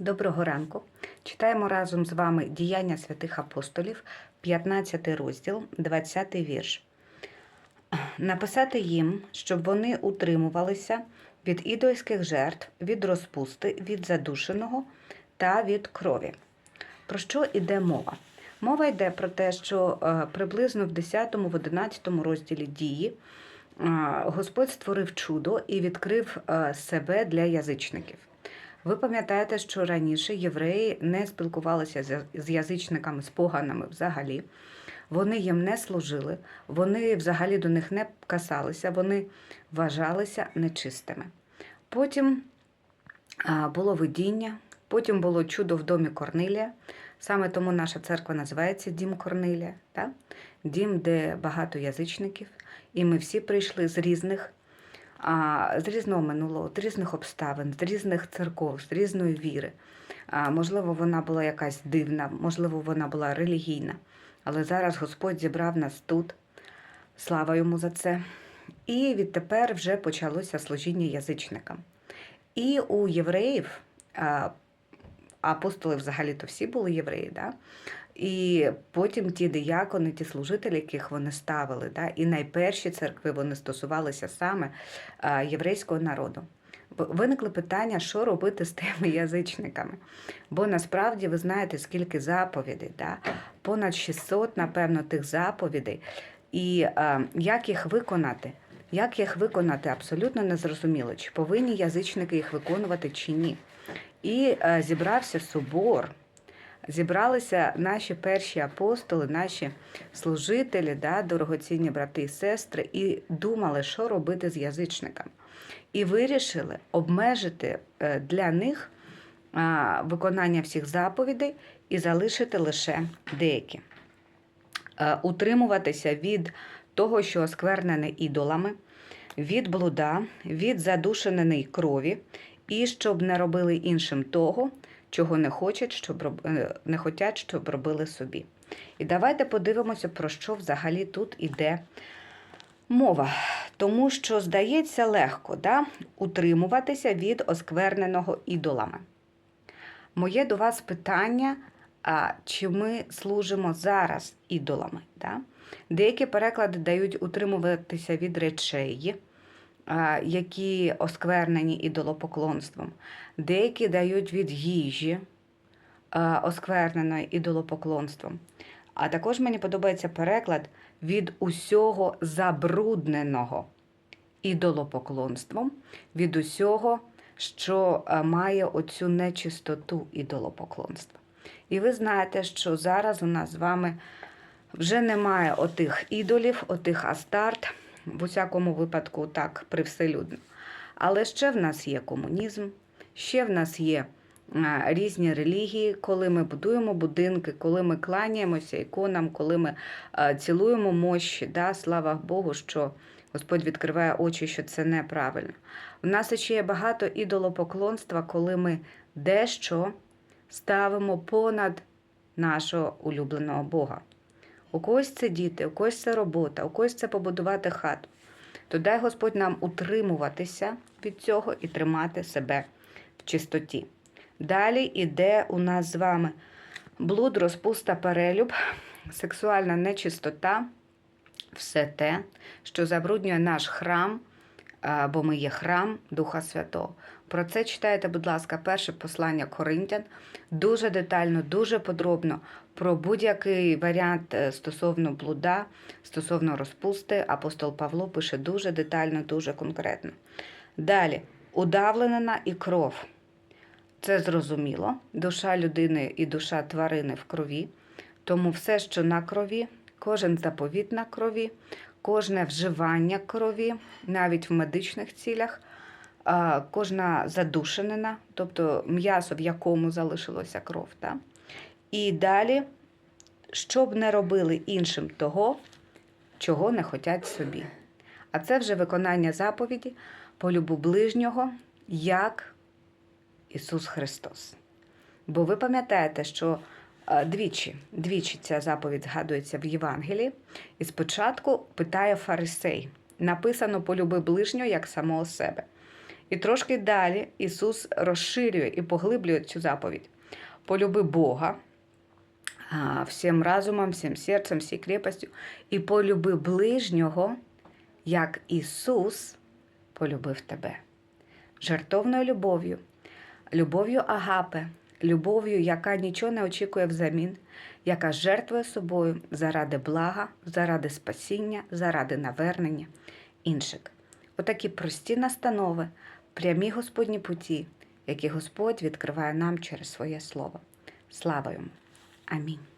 Доброго ранку. Читаємо разом з вами Діяння святих апостолів, 15 розділ, 20 вірш. Написати їм, щоб вони утримувалися від ідольських жертв, від розпусти, від задушеного та від крові. Про що йде мова? Мова йде про те, що е, приблизно в 10-11 розділі дії е, Господь створив чудо і відкрив е, себе для язичників. Ви пам'ятаєте, що раніше євреї не спілкувалися з- язичниками, з поганами взагалі. Вони їм не служили, вони взагалі до них не касалися, вони вважалися нечистими. Потім було видіння, потім було чудо в домі Корнилія. Саме тому наша церква називається Дім Корнилія, дім, де багато язичників, і ми всі прийшли з різних з різного минулого, з різних обставин, з різних церков, з різної віри. Можливо, вона була якась дивна, можливо, вона була релігійна. Але зараз Господь зібрав нас тут. Слава йому за це. І відтепер вже почалося служіння язичникам. І у євреїв, апостоли взагалі-то всі були євреї, да? І потім ті диякони, ті служителі, яких вони ставили, да? і найперші церкви вони стосувалися саме а, єврейського народу. Виникли питання, що робити з тими язичниками. Бо насправді ви знаєте, скільки заповідей, да? понад 600, напевно, тих заповідей. І е, як їх виконати? Як їх виконати, абсолютно не зрозуміло, чи повинні язичники їх виконувати чи ні. І е, зібрався собор, зібралися наші перші апостоли, наші служителі, да, дорогоцінні брати і сестри, і думали, що робити з язичниками. І вирішили обмежити е, для них виконання всіх заповідей і залишити лише деякі. Е, Утримуватися від того, що осквернене ідолами, від блуда, від задушеної крові, і щоб не робили іншим того, чого не хочуть, щоб е, не хотять, щоб робили собі. І давайте подивимося, про що взагалі тут іде мова. Тому що здається легко да? утримуватися від оскверненого ідолами. Моє до вас питання: а чи ми служимо зараз ідолами? Да? Деякі переклади дають утримуватися від речей, які осквернені ідолопоклонством. Деякі дають від їжі, оскверненої ідолопоклонством. А також мені подобається переклад від усього забрудненого ідолопоклонством, від усього, що має оцю нечистоту ідолопоклонства. І ви знаєте, що зараз у нас з вами вже немає отих ідолів, отих астарт, в усякому випадку так привселюдно. Але ще в нас є комунізм, ще в нас є е, різні релігії, коли ми будуємо будинки, коли ми кланяємося іконам, коли ми е, цілуємо мощі. Да? Слава Богу, що Господь відкриває очі, що це неправильно. У нас ще є багато ідолопоклонства, коли ми дещо ставимо понад нашого улюбленого Бога. У когось це діти, у когось це робота, у когось це побудувати хату. То дай Господь нам утримуватися від цього і тримати себе в чистоті. Далі іде у нас з вами блуд, розпуста, перелюб, сексуальна нечистота, все те, що забруднює наш храм, бо ми є храм Духа Святого. Про це читайте, будь ласка, перше послання Коринтян. Дуже детально, дуже подробно про будь-який варіант е, стосовно блуда, стосовно розпусти. Апостол Павло пише дуже детально, дуже конкретно. Далі, удавленена і кров. Це зрозуміло. Душа людини і душа тварини в крові. Тому все, що на крові, кожен заповіт на крові, кожне вживання крові, навіть в медичних цілях, кожна задушенина, тобто м'ясо, в якому залишилося кров. Да? І далі, щоб не робили іншим того, чого не хотять собі. А це вже виконання заповіді полюбу ближнього, як Ісус Христос. Бо ви пам'ятаєте, що двічі, двічі ця заповідь згадується в Євангелії, і спочатку питає фарисей: написано полюби ближнього як самого себе. І трошки далі Ісус розширює і поглиблює цю заповідь. Полюби Бога всім разумом, всім серцем, всій крепостю, і полюби ближнього, як Ісус полюбив тебе. Жертовною любов'ю, любов'ю агапе, любов'ю, яка нічого не очікує взамін, яка жертвує собою заради блага, заради спасіння, заради навернення інших. Отакі прості настанови, прямі Господні путі, які Господь відкриває нам через своє слово. Слава йому! Амінь.